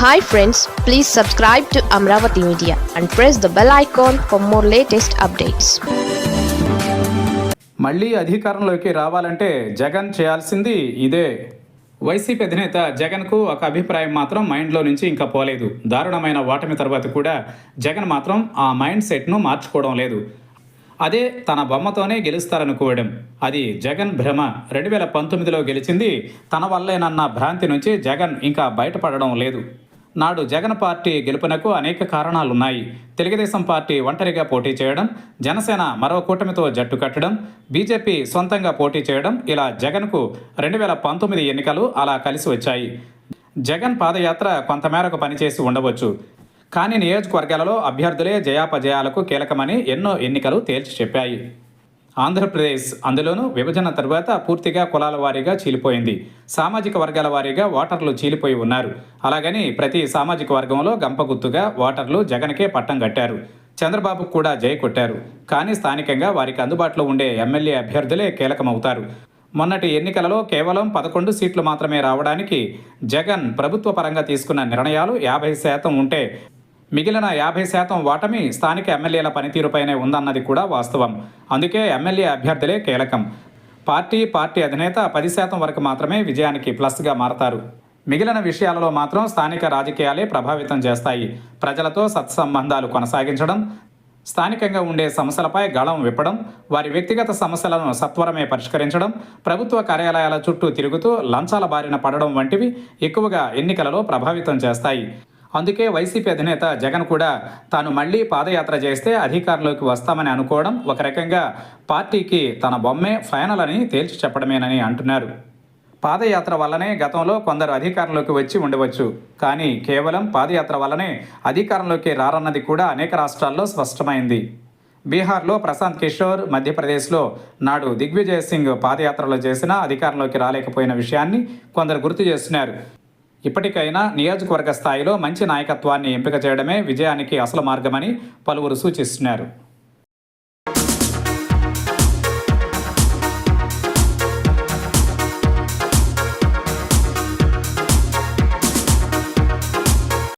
Hi friends please subscribe to Amaravati media and press the bell icon for more latest updates మళ్ళీ అధికారంలోకి రావాలంటే జగన్ చేయాల్సింది ఇదే. YCP అధినేత జగన్కు ఒక అభిప్రాయం మాత్రం మైండ్లో నుంచి ఇంకా పోలేదు. దారుణమైన ఓటమి తర్వాత కూడా జగన్ మాత్రం ఆ మైండ్ సెట్ను మార్చుకోవడం లేదు. అదే తన బొమ్మతోనే గెలుస్తారనుకోవడం. అది జగన్ భ్రమ. రెండు వేల పంతొమ్మిదిలో గెలిచింది తన వల్లేనన్న భ్రాంతి నుంచి జగన్ ఇంకా బయటపడడం లేదు. నాడు జగన్ పార్టీ గెలుపునకు అనేక కారణాలున్నాయి. తెలుగుదేశం పార్టీ ఒంటరిగా పోటీ చేయడం జనసేన మరో కూటమితో జట్టు కట్టడం బీజేపీ సొంతంగా పోటీ చేయడం ఇలా జగన్కు రెండు వేల పంతొమ్మిది ఎన్నికలు అలా కలిసి వచ్చాయి. జగన్ పాదయాత్ర కొంతమేరకు పనిచేసి ఉండవచ్చు. కానీ నియోజకవర్గాలలో అభ్యర్థులే జయాపజయాలకు కీలకమని ఎన్నో ఎన్నికలు తేల్చి చెప్పాయి. ఆంధ్రప్రదేశ్ అందులోనూ విభజన తర్వాత పూర్తిగా కులాల వారీగా చీలిపోయింది. సామాజిక వర్గాల వారీగా ఓటర్లు చీలిపోయి ఉన్నారు. అలాగని ప్రతి సామాజిక వర్గంలో గంపగుత్తుగా ఓటర్లు జగన్కే పట్టం కట్టారు. చంద్రబాబుకు కూడా జై కొట్టారు. కానీ స్థానికంగా వారికి అందుబాటులో ఉండే ఎమ్మెల్యే అభ్యర్థులే కీలకమవుతారు. మొన్నటి ఎన్నికలలో కేవలం పదకొండు సీట్లు మాత్రమే రావడానికి జగన్ ప్రభుత్వ పరంగా తీసుకున్న నిర్ణయాలు యాభై శాతం ఉంటే మిగిలిన యాభై శాతం ఓటమి స్థానిక ఎమ్మెల్యేల పనితీరుపైనే ఉందన్నది కూడా వాస్తవం. అందుకే ఎమ్మెల్యే అభ్యర్థులే కీలకం. పార్టీ పార్టీ అధినేత పది శాతం వరకు మాత్రమే విజయానికి ప్లస్గా మారతారు. మిగిలిన విషయాలలో మాత్రం స్థానిక రాజకీయాలే ప్రభావితం చేస్తాయి. ప్రజలతో సత్సంబంధాలు కొనసాగించడం స్థానికంగా ఉండే సమస్యలపై గళం విప్పడం వారి వ్యక్తిగత సమస్యలను సత్వరమే పరిష్కరించడం ప్రభుత్వ కార్యాలయాల చుట్టూ తిరుగుతూ లంచాల బారిన పడడం వంటివి ఎక్కువగా ఎన్నికలలో ప్రభావితం చేస్తాయి. అందుకే వైసీపీ అధినేత జగన్ కూడా తాను మళ్ళీ పాదయాత్ర చేస్తే అధికారంలోకి వస్తామని అనుకోవడం ఒక రకంగా పార్టీకి తన బొమ్మే ఫైనల్ అని తేల్చి చెప్పడమేనని అంటున్నారు. పాదయాత్ర వల్లనే గతంలో కొందరు అధికారంలోకి వచ్చి ఉండవచ్చు. కానీ కేవలం పాదయాత్ర వల్లనే అధికారంలోకి రారన్నది కూడా అనేక రాష్ట్రాల్లో స్పష్టమైంది. బీహార్లో ప్రశాంత్ కిషోర్ మధ్యప్రదేశ్లో నాడు దిగ్విజయ్ సింగ్ పాదయాత్రలో చేసినా అధికారంలోకి రాలేకపోయిన విషయాన్ని కొందరు గుర్తు చేస్తున్నారు. ఇప్పటికైనా నియోజకవర్గ స్థాయిలో మంచి నాయకత్వాన్ని ఎంపిక చేయడమే విజయానికి అసలు మార్గమని పలువురు సూచిస్తున్నారు.